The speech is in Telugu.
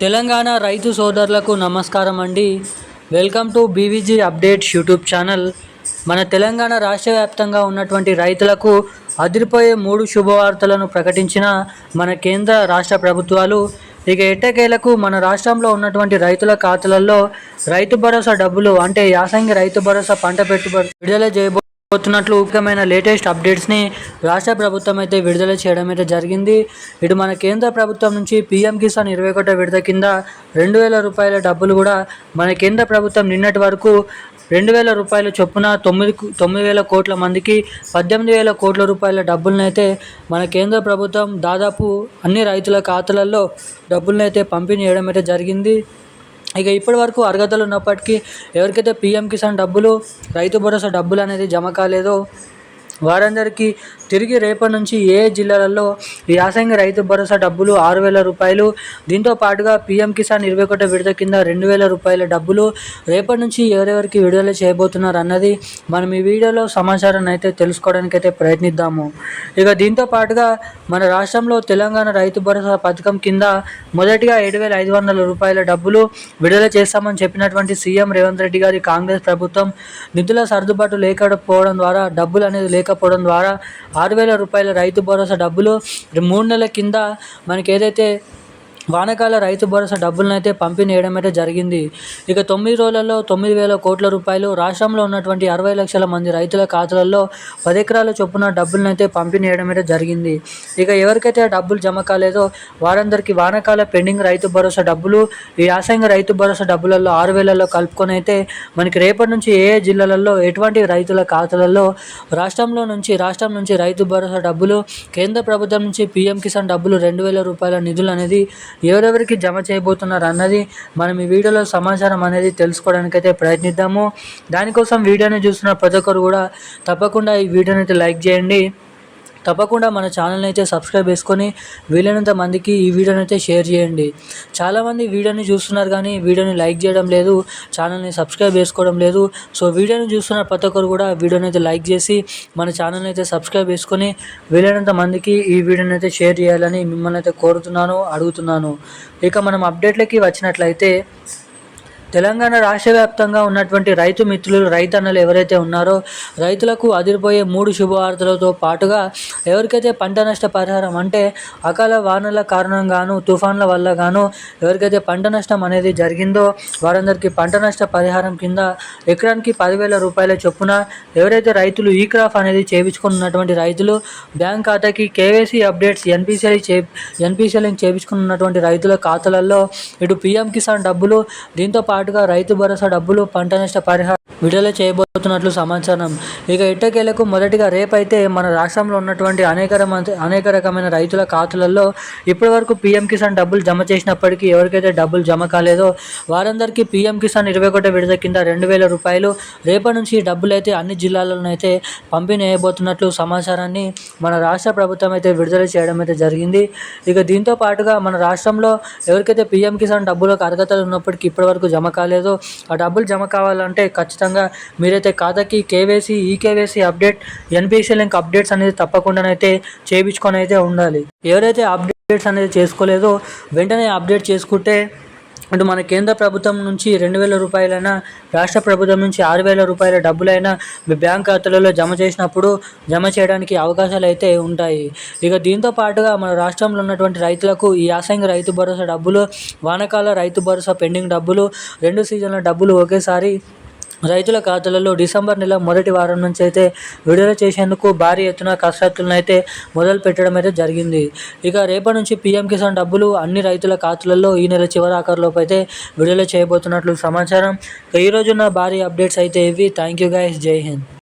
తెలంగాణ రైతు సోదరులకు నమస్కారం అండి. Welcome to BVG updates YouTube channel మన తెలంగాణ రాష్ట్ర వ్యాప్తంగా ఉన్నటువంటి రైతులకు అదిరిపోయే మూడు శుభవార్తలను ప్రకటించిన మన కేంద్ర రాష్ట్ర ప్రభుత్వాలు ఇక ఎట్టకేలకు మన రాష్ట్రంలో ఉన్నటువంటి రైతుల ఖాతాలలో రైతు భరోసా డబ్బులు అంటే యాసంగి రైతు భరోసా పంట పెట్టుబడి విడుదల పోతున్నట్లు ముఖ్యమైన లేటెస్ట్ అప్డేట్స్ని రాష్ట్ర ప్రభుత్వం అయితే విడుదల చేయడం అయితే జరిగింది. ఇటు మన కేంద్ర ప్రభుత్వం నుంచి పీఎం కిసాన్ ఇరవై ఒకటో విడత కింద రెండు వేల రూపాయల డబ్బులు కూడా మన కేంద్ర ప్రభుత్వం నిన్నటి వరకు రెండు వేల రూపాయల చొప్పున తొమ్మిది తొమ్మిది వేల కోట్ల మందికి పద్దెనిమిది వేల కోట్ల రూపాయల డబ్బులను అయితే మన కేంద్ర ప్రభుత్వం దాదాపు అన్ని రైతుల ఖాతాలలో డబ్బులను అయితే పంపిణీ చేయడం అయితే జరిగింది. ఇక ఇప్పటి వరకు అర్హతలు ఉన్నప్పటికీ ఎవరికైతే పీఎం కిసాన్ డబ్బులు రైతు భరోసా డబ్బులు అనేది జమ కాలేదో వారందరికీ తిరిగి రేపటి నుంచి ఏ జిల్లాలలో ఈ యాసంగి రైతు భరోసా డబ్బులు ఆరు వేల రూపాయలు? దీంతో పాటుగా పీఎం కిసాన్ ఇరవై ఒకటి విడత కింద రెండు వేల రూపాయల డబ్బులు రేపటి నుంచి ఎవరెవరికి విడుదల చేయబోతున్నారు అన్నది మనం ఈ వీడియోలో సమాచారాన్ని అయితే తెలుసుకోవడానికి అయితే ప్రయత్నిద్దాము. ఇక దీంతో పాటుగా మన రాష్ట్రంలో తెలంగాణ రైతు భరోసా పథకం కింద మొదటిగా ఏడు వేల ఐదు వందల రూపాయల డబ్బులు విడుదల చేస్తామని చెప్పినటువంటి సీఎం రేవంత్ రెడ్డి గారి కాంగ్రెస్ ప్రభుత్వం నిధుల సర్దుబాటు లేకపోవడం ద్వారా డబ్బులు అనేది లేక లేకపోవడం ద్వారా ఆరు వేల రూపాయల రైతు భరోసా డబ్బులు మూడు నెలల కింద మనకి ఏదైతే వానకాల రైతు భరోసా డబ్బులను అయితే పంపిణీ చేయడం అయితే జరిగింది. ఇక తొమ్మిది రోజులలో తొమ్మిది వేల కోట్ల రూపాయలు రాష్ట్రంలో ఉన్నటువంటి అరవై లక్షల మంది రైతుల ఖాతాలలో పది ఎకరాల చొప్పున డబ్బులను అయితే పంపిణీ చేయడం అయితే జరిగింది. ఇక ఎవరికైతే డబ్బులు జమ కాలేదో వారందరికీ వానకాల పెండింగ్ రైతు భరోసా డబ్బులు ఈ యాసంగ రైతు భరోసా డబ్బులలో ఆరు వేలలో కలుపుకొని అయితే మనకి రేపటి నుంచి ఏ జిల్లాలలో ఎటువంటి రైతుల ఖాతాలలో రాష్ట్రంలో నుంచి రాష్ట్రం నుంచి రైతు భరోసా డబ్బులు కేంద్ర ప్రభుత్వం నుంచి పీఎం కిసాన్ డబ్బులు రెండు వేల రూపాయల నిధులు అనేది ఎవరెవరికి జమ చేయబోతున్నారు అన్నది మనం ఈ వీడియోలో సమాచారం అనేది తెలుసుకోవడానికి అయితే ప్రయత్నిద్దాము. దానికోసం వీడియోని చూస్తున్న ప్రతి ఒక్కరు కూడా తప్పకుండా ఈ వీడియోని అయితే లైక్ చేయండి. తప్పకుండా మన ఛానల్ని అయితే సబ్స్క్రైబ్ చేసుకొని వీలైనంత మందికి ఈ వీడియోని అయితే షేర్ చేయండి. చాలామంది వీడియోని చూస్తున్నారు కానీ వీడియోని లైక్ చేయడం లేదు ఛానల్ని సబ్స్క్రైబ్ చేసుకోవడం లేదు. సో వీడియోని చూస్తున్న ప్రతి ఒక్కరు కూడా వీడియోని అయితే లైక్ చేసి మన ఛానల్ని అయితే సబ్స్క్రైబ్ చేసుకొని వీలైనంత మందికి ఈ వీడియోని అయితే షేర్ చేయాలని మిమ్మల్ని అయితే కోరుతున్నాను అడుగుతున్నాను. ఇక మనం అప్డేట్లకి వచ్చినట్లయితే తెలంగాణ రాష్ట్ర వ్యాప్తంగా ఉన్నటువంటి రైతు మిత్రులు రైతన్నలు ఎవరైతే ఉన్నారో రైతులకు అదిరిపోయే మూడు శుభవార్తలతో పాటుగా ఎవరికైతే పంట నష్ట పరిహారం అంటే అకాల వానల కారణంగాను తుఫాన్ల వల్ల గాను ఎవరికైతే పంట నష్టం అనేది జరిగిందో వారందరికీ పంట నష్ట పరిహారం కింద ఎకరానికి పదివేల రూపాయల చొప్పున ఎవరైతే రైతులు ఈ క్రాఫ్ అనేది చేయించుకున్నటువంటి రైతులు బ్యాంక్ ఖాతాకి కేవైసీ అప్డేట్స్ ఎన్పిసిఐ చే ఎన్పిసిఐ చేయించుకున్నటువంటి రైతుల ఖాతాలలో ఇటు పిఎం కిసాన్ డబ్బులు దీంతో పాటు పాటుగా రైతు భరోసా డబ్బులు పంట నష్ట పరిహారం విడుదల చేయబోతున్నట్లు సమాచారం. ఇక ఇట్టకేలకు మొదటిగా రేపైతే మన రాష్ట్రంలో ఉన్నటువంటి అనేక అనేక రకమైన రైతుల ఖాతాలలో ఇప్పటి వరకు పీఎం కిసాన్ డబ్బులు జమ చేసినప్పటికీ ఎవరికైతే డబ్బులు జమ కాలేదో వారందరికీ పీఎం కిసాన్ ఇరవై ఒకటి విడత కింద రెండు వేల రూపాయలు రేపటి నుంచి డబ్బులు అయితే అన్ని జిల్లాలలోనైతే పంపిణీ చేయబోతున్నట్లు సమాచారాన్ని మన రాష్ట్ర ప్రభుత్వం అయితే విడుదల చేయడం అయితే జరిగింది. ఇక దీంతో పాటుగా మన రాష్ట్రంలో ఎవరికైతే పీఎం కిసాన్ డబ్బులకు అర్హతలు ఉన్నప్పటికీ ఇప్పటి వరకు జమ కాలేదో ఆ డబ్బులు జమ కావాలంటే ఖచ్చితంగా మీరైతే ఖాతాకి కేవైసీ ఈ KYC update NPC link updates అనేది తప్పకుండానైతే చేయించుకొని అయితే ఉండాలి. ఎవరైతే అప్డేట్స్ అనేది చేసుకోలేదో వెంటనే అప్డేట్ చేసుకుంటే అంటే మన కేంద్ర ప్రభుత్వం నుంచి రెండు వేల రూపాయలైనా రాష్ట్ర ప్రభుత్వం నుంచి ఆరు వేల రూపాయల డబ్బులైనా మీ బ్యాంక్ ఖాతాలలో జమ చేసినప్పుడు జమ చేయడానికి అవకాశాలు అయితే ఉంటాయి. ఇక దీంతో పాటుగా మన రాష్ట్రంలో ఉన్నటువంటి రైతులకు ఈ యాసంగి రైతు భరోసా డబ్బులు వానకాల రైతు భరోసా పెండింగ్ డబ్బులు రెండు సీజన్ల డబ్బులు ఒకేసారి రైతుల ఖాతాలలో డిసెంబర్ నెల మొదటి వారం నుంచి అయితే విడుదల చేసేందుకు భారీ ఎత్తున కసరత్తులను అయితే మొదలు పెట్టడం అయితే జరిగింది. ఇక రేపటి నుంచి పీఎం కిసాన్ డబ్బులు అన్ని రైతుల ఖాతాలలో ఈ నెల చివరి అయితే విడుదల చేయబోతున్నట్లు సమాచారం. ఈ భారీ అప్డేట్స్ అయితే ఇవి. థ్యాంక్ యూ గైస్ జై హింద్.